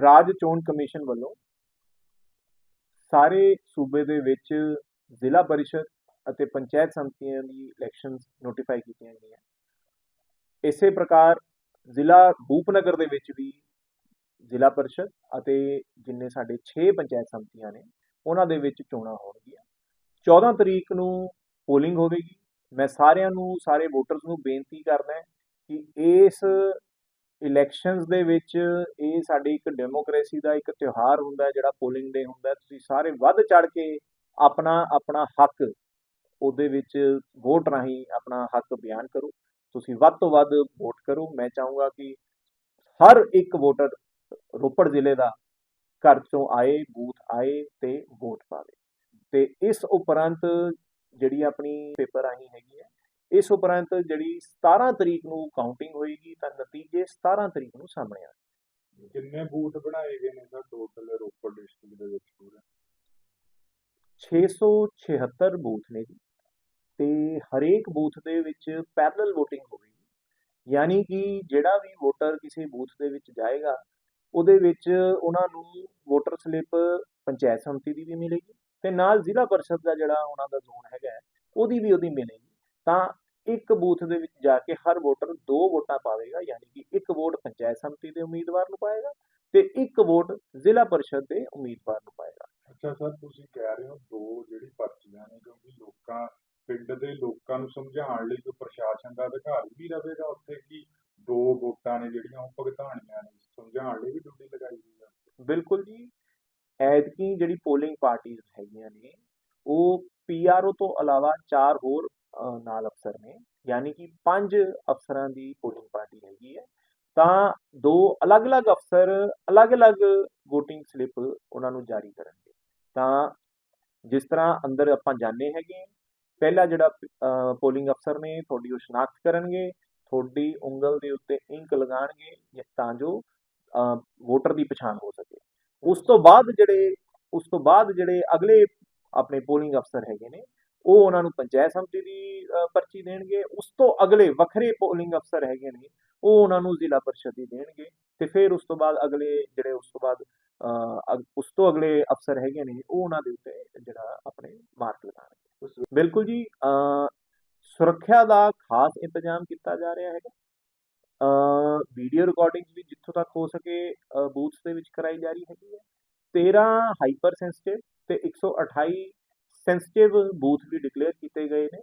ਰਾਜ ਚੋਣ ਕਮਿਸ਼ਨ ਵੱਲੋਂ ਸਾਰੇ ਸੂਬੇ ਦੇ ਵਿੱਚ ਜ਼ਿਲ੍ਹਾ ਪਰਿਸ਼ਦ ਅਤੇ ਪੰਚਾਇਤ ਸਮਿਤੀਆਂ ਦੀ ਇਲੈਕਸ਼ਨਸ ਨੋਟੀਫਾਈ ਕੀਤੀਆਂ ਗਈਆਂ। ਇਸੇ ਪ੍ਰਕਾਰ ਜ਼ਿਲ੍ਹਾ ਰੂਪਨਗਰ ਦੇ ਵਿੱਚ ਵੀ ਜ਼ਿਲ੍ਹਾ ਪਰਿਸ਼ਦ ਅਤੇ ਜਿੰਨੇ ਸਾਡੇ 6 ਪੰਚਾਇਤ ਸਮਿਤੀਆਂ ਨੇ, ਉਹਨਾਂ ਦੇ ਵਿੱਚ ਚੋਣਾਂ ਹੋਣਗੀਆਂ। 14 ਤਰੀਕ ਨੂੰ ਪੋਲਿੰਗ ਹੋਵੇਗੀ। ਮੈਂ ਸਾਰਿਆਂ ਨੂੰ, ਸਾਰੇ ਵੋਟਰਸ ਨੂੰ ਬੇਨਤੀ ਕਰਦਾ ਕਿ ਇਸ ਇਲੈਕਸ਼ਨਸ ਦੇ ਵਿੱਚ ਇਹ ਸਾਡੀ ਇੱਕ ਡੈਮੋਕ੍ਰੇਸੀ ਦਾ ਇੱਕ ਤਿਉਹਾਰ ਹੁੰਦਾ ਹੈ, ਜਿਹੜਾ ਪੋਲਿੰਗ ਡੇ ਹੁੰਦਾ ਤੁਸੀਂ ਸਾਰੇ ਵੱਧ ਚੜ ਕੇ ਆਪਣਾ ਆਪਣਾ ਹੱਕ ਉਹਦੇ ਵਿੱਚ ਵੋਟ ਰਾਹੀਂ ਆਪਣਾ ਹੱਕ ਬਿਆਨ ਕਰੋ। ਤੁਸੀਂ ਵੱਧ ਤੋਂ ਵੱਧ ਵੋਟ ਕਰੋ। ਮੈਂ ਚਾਹੂੰਗਾ ਕਿ ਹਰ ਇੱਕ ਵੋਟਰ ਰੋਪੜ ਜ਼ਿਲ੍ਹੇ ਦਾ ਘਰ ਚੋਂ ਆਏ, ਬੂਥ ਆਏ ਤੇ ਵੋਟ ਪਾਵੇ। ਤੇ ਇਸ ਉਪਰੰਤ ਜਿਹੜੀ ਆਪਣੀ ਪੇਪਰ ਆਹੀ ਹੈਗੀ ਹੈ ਇਸ ਉਪਰੰਤ ਜਿਹੜੀ 17 ਤਰੀਕ ਨੂੰ ਕਾਊਂਟਿੰਗ ਹੋਏਗੀ ਤਾਂ ਨਤੀਜੇ 17 ਤਰੀਕ ਨੂੰ ਸਾਹਮਣੇ ਆ ਕਿੰਨੇ ਬੂਥ ਬਣਾਏ ਗਏ ਨੇ ਸਰ ਟੋਟਲ ਰੋਪੜ ਡਿਸਟ੍ਰਿਕਟ ਦੇ ਵਿੱਚ ਪੂਰੇ? 676 ਬੂਥ ਨੇ ਜੀ। ਤੇ ਹਰੇਕ ਬੂਥ ਦੇ ਵਿੱਚ ਪੈਰਲਲ VOTING ਹੋਵੇਗੀ। ਯਾਨੀ ਕਿ ਜਿਹੜਾ ਵੀ ਵੋਟਰ ਕਿਸੇ ਬੂਥ ਦੇ ਵਿੱਚ ਜਾਏਗਾ ਉਹਦੇ ਵਿੱਚ ਉਹਨਾਂ ਨੂੰ ਵੋਟਰ ਸਲਿੱਪ ਪੰਚਾਇਤ ਸਮਿਤੀ ਦੀ ਵੀ ਮਿਲੇਗੀ ਤੇ ਨਾਲ ਜ਼ਿਲ੍ਹਾ ਪਰਿਸ਼ਦ ਦਾ ਜਿਹੜਾ ਉਹਨਾਂ ਦਾ ਜ਼ੋਨ ਹੈਗਾ ਉਹਦੀ ਵੀ ਉਹਦੀ ਮਿਲੇਗੀ। ਤਾਂ ਇੱਕ ਬੂਥ ਦੇ ਵਿੱਚ ਜਾ ਕੇ ਹਰ ਵੋਟਰ ਦੋ ਵੋਟਾਂ ਪਾਵੇਗਾ ਯਾਨੀ ਕਿ ਇੱਕ ਵੋਟ ਪੰਚਾਇਤ ਸਮਿਤੀ ਦੇ ਉਮੀਦਵਾਰ ਨੂੰ ਪਾਏਗਾ ਤੇ ਇੱਕ ਵੋਟ ਜ਼ਿਲ੍ਹਾ ਪਰਿਸ਼ਦ ਦੇ ਉਮੀਦਵਾਰ ਨੂੰ ਪਾਏਗਾ। ਅੱਛਾ ਸਰ ਤੁਸੀਂ ਕਹਿ ਰਹੇ ਹੋ ਦੋ ਜਿਹੜੀ ਪਰਚੀਆਂ ਨੇ ਕਿਉਂਕਿ ਲੋਕਾਂ ਪਿੰਡ ਦੇ ਲੋਕਾਂ ਨੂੰ ਸਮਝਾਉਣ ਲਈ ਕੋਈ ਪ੍ਰਸ਼ਾਸਨ ਦਾ ਅਧਿਕਾਰੀ ਵੀ ਰਹੇਗਾ ਉੱਥੇ ਕਿ ਦੋ ਵੋਟਾਂ ਨੇ ਜਿਹੜੀਆਂ ਉਹ ਭੁਗਤਾਣੀਆਂ ਨੇ ਸਮਝਾਉਣ ਲਈ ਵੀ ਡਿਊਟੀ ਲਗਾਈ ਗਈ ਹੈ ਬਿਲਕੁਲ ਜੀ। ਐਤਕੀ ਜਿਹੜੀ ਪੋਲਿੰਗ ਪਾਰਟੀਆਂ ਹੈਗੀਆਂ ਨੇ ਉਹ ਪੀਆਰਓ ਤੋਂ ਇਲਾਵਾ ਚਾਰ ਹੋਰ ਨਾਲ ਅਫਸਰ ਨੇ ਯਾਨੀ ਕਿ ਪੰਜ ਅਫਸਰਾਂ ਦੀ ਪੋਲਿੰਗ ਪਾਰਟੀ ਹੈਗੀ ਹੈ। ਤਾਂ ਦੋ ਅਲੱਗ-ਅਲੱਗ ਅਫਸਰ ਅਲੱਗ-ਅਲੱਗ VOTING ਸਲਿੱਪ ਉਹਨਾਂ ਨੂੰ ਜਾਰੀ ਕਰਨਗੇ। ਤਾਂ ਜਿਸ ਤਰ੍ਹਾਂ ਅੰਦਰ ਆਪਾਂ ਜਾਣੇ ਹੈਗੇ ਹਾਂ, ਪਹਿਲਾ ਜਿਹੜਾ ਪੋਲਿੰਗ ਅਫਸਰ ਨੇ ਤੁਹਾਡੀ ਉਹ ਸ਼ਨਾਖਤ ਕਰਨਗੇ ਤੁਹਾਡੀ ਉਂਗਲ ਦੇ ਉੱਤੇ ਇੰਕ ਲਗਾਣਗੇ ਤਾਂ ਜੋ ਵੋਟਰ ਦੀ ਪਛਾਣ ਹੋ ਸਕੇ। ਉਸ ਤੋਂ ਬਾਅਦ ਜਿਹੜੇ ਉਸ ਤੋਂ ਬਾਅਦ ਜਿਹੜੇ ਅਗਲੇ ਆਪਣੇ ਪੋਲਿੰਗ ਅਫਸਰ ਹੈਗੇ ਨੇ ਉਹ ਉਹਨਾਂ ਨੂੰ ਪੰਚਾਇਤ ਸਮਿਤੀ ਦੀ ਪਰਚੀ ਦੇਣਗੇ। ਉਸ ਤੋਂ ਅਗਲੇ ਵੱਖਰੇ ਪੋਲਿੰਗ ਅਫਸਰ ਹੈਗੇ ਨੇ ਉਹ ਉਹਨਾਂ ਨੂੰ ਜ਼ਿਲ੍ਹਾ ਪਰਿਸ਼ਦ ਦੀ ਦੇਣਗੇ ਤੇ ਫਿਰ ਉਸ ਤੋਂ ਬਾਅਦ ਅਗਲੇ ਜਿਹੜੇ ਉਸ ਤੋਂ ਬਾਅਦ ਉਸ ਤੋਂ ਅਗਲੇ ਅਫਸਰ ਹੈਗੇ ਨੇ ਉਹ ਉਹਨਾਂ ਦੇ ਉੱਤੇ ਜਿਹੜਾ ਆਪਣੇ ਮਾਰਕ ਲਗਾਉਣਗੇ। ਬਿਲਕੁਲ ਜੀ ਸੁਰੱਖਿਆ ਦਾ ਖਾਸ ਇੰਤਜ਼ਾਮ ਕੀਤਾ ਜਾ ਰਿਹਾ ਹੈਗਾ। ਵੀਡੀਓ ਰਿਕਾਰਡਿੰਗ ਵੀ ਜਿੱਥੋਂ ਤੱਕ ਹੋ ਸਕੇ ਬੂਥਸ ਦੇ ਵਿੱਚ ਕਰਾਈ ਜਾ ਰਹੀ ਹੈਗੀ ਹੈ। 13 ਹਾਈਪਰ ਸੈਂਸਿਟਿਵ ਤੇ 128 ਸੈਂਸਿਟਿਵ ਬੂਥ ਵੀ ਡਿਕਲੇਅਰ ਕੀਤੇ ਗਏ ਨੇ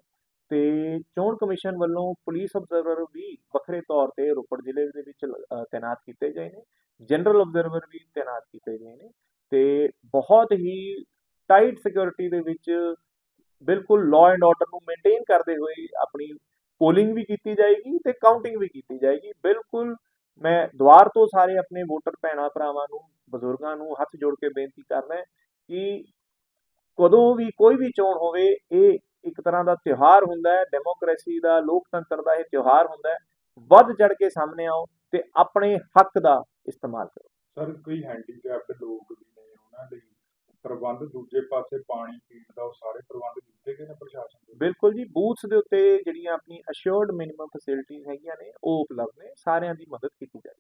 ਤੇ ਚੋਣ ਕਮਿਸ਼ਨ ਵੱਲੋਂ ਪੁਲਿਸ ਅਬਜ਼ਰਵਰ ਵੀ ਵੱਖਰੇ ਤੌਰ ਤੇ ਰੋਪੜ ਜ਼ਿਲ੍ਹੇ ਦੇ ਵਿੱਚ ਅ, ਤਾਇਨਾਤ ਕੀਤੇ ਗਏ ਨੇ। ਜਨਰਲ ਅਬਜ਼ਰਵਰ ਵੀ ਤਾਇਨਾਤ ਕੀਤੇ ਗਏ ਨੇ ਤੇ ਬਹੁਤ ਹੀ ਟਾਈਟ ਸਿਕਿਉਰਿਟੀ ਦੇ ਵਿੱਚ ਬਿਲਕੁਲ ਲਾਅ ਐਂਡ ਆਰਡਰ ਨੂੰ ਮੇਨਟੇਨ ਕਰਦੇ ਹੋਏ ਆਪਣੀ ਪੋਲਿੰਗ ਵੀ ਕੀਤੀ ਜਾਏਗੀ ਤੇ ਕਾਊਂਟਿੰਗ ਵੀ ਕੀਤੀ ਜਾਏਗੀ। ਬਿਲਕੁਲ ਮੈਂ ਦੁਆਰ ਤੋਂ ਸਾਰੇ ਆਪਣੇ ਵੋਟਰ ਭੈਣਾਂ ਭਰਾਵਾਂ ਨੂੰ ਬਜ਼ੁਰਗਾਂ ਨੂੰ ਹੱਥ ਜੋੜ ਕੇ ਬੇਨਤੀ ਕਰਨਾ ਕਿ ਕਦੋਂ ਵੀ ਕੋਈ ਵੀ ਚੋਣ ਹੋਵੇ ਇਹ ਇੱਕ ਤਰ੍ਹਾਂ ਦਾ ਤਿਉਹਾਰ ਹੁੰਦਾ ਹੈ ਡੈਮੋਕ੍ਰੇਸੀ ਦਾ ਲੋਕਤੰਤਰ ਦਾ ਇਹ ਤਿਉਹਾਰ ਹੁੰਦਾ ਹੈ। ਵੱਧ ਚੜ ਕੇ ਸਾਹਮਣੇ ਆਓ ਤੇ ਆਪਣੇ ਹੱਕ ਦਾ ਇਸਤੇਮਾਲ ਕਰੋ। ਸਰ ਕੋਈ ਹੈਂਡੀਕੈਪਡ ਲੋਕ ਵੀ ਨੇ ਉਹਨਾਂ ਲਈ ਪ੍ਰਬੰਧ ਦੂਜੇ ਪਾਸੇ ਪਾਣੀ ਪੀਣ ਦਾ ਉਹ ਸਾਰੇ ਪ੍ਰਬੰਧ ਕੀਤੇ ਗਏ ਨੇ ਪ੍ਰਸ਼ਾਸਨ ਦੇ? ਬਿਲਕੁਲ ਜੀ ਬੂਥਸ ਦੇ ਉੱਤੇ ਜਿਹੜੀਆਂ ਆਪਣੀ ਅਸ਼ੋਰਡ ਮਿਨੀਮਮ ਫੈਸਿਲਿਟੀਆਂ ਹੈਗੀਆਂ ਨੇ ਉਹ ਉਪਲਬਧ ਨੇ ਸਾਰਿਆਂ ਦੀ ਮਦਦ ਕੀਤੀ ਜਾਏ